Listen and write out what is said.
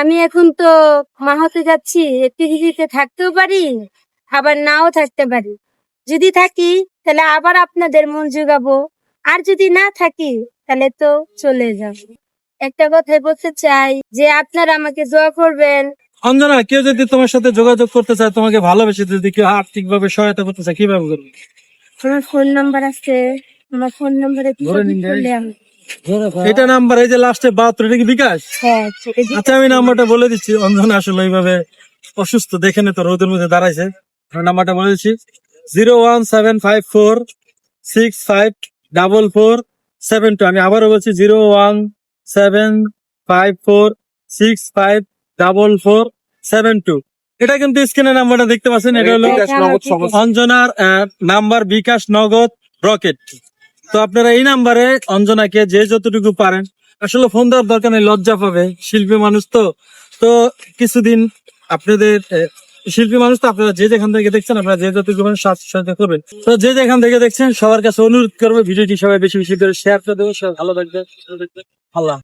আমি এখন তো মা হতে যাচ্ছি পৃথিবীতে থাকতেও পারি আবার নাও থাকতে পারি। যদি থাকি তাহলে আবার আপনাদের মন জোগাবো। আর যদি না থাকি তাহলে তো চলে যাব। একটা কথাই বলতে চাই যে আপনারা আমাকে দোয়া করবেন। অঞ্জনা কেউ যদি তোমার সাথে যোগাযোগ করতে চায় তোমাকে ভালোবেসে যদি কেউ আর্থিক ভাবে সহায়তা করতে চায় কীভাবে করবে? আমার ফোন নাম্বার আছে। আমার ফোন নাম্বারে এটা নাম্বার এই যে লাস্টে বাহাত্তর এটা কি বিকাশ? হ্যাঁ যে- আচ্ছা আমি নাম্বারটা বলে দিচ্ছি। অঞ্জনা আসলে এইভাবে অসুস্থ দেখে নে তো রোদের মধ্যে দাঁড়াইছে। নাম্বারটা বলে দিচ্ছি। Zero one seven five four six five double four seven two আমি আবারও বলছি zero one seven five four six five double four seven two এটা কিন্তু স্ক্রিনের নাম্বারটা দেখতে পাচ্ছেন এটা হলো বিকাশ নগদ অঞ্জনার নাম্বার বিকাশ নগদ রকেট তো আপনারা এই নাম্বারে অঞ্জনাকে যে যতটুকু পারেন, আসলে ফোন দেওয়ার দরকার নেই, লজ্জা পাবে। শিল্পী মানুষ তো। তো কিছুদিন আপনাদের শিল্পী মানুষ তো আপনারা যে যেখান থেকে দেখছেন, আপনারা যে যতটুকু পারেন করবেন। তো যে যেখান থেকে দেখছেন, সবার কাছে অনুরোধ করবে, ভিডিওটি সবাই বেশি বেশি করে শেয়ার করে দেবো সবাই ভালো থাকবে। আল্লাহ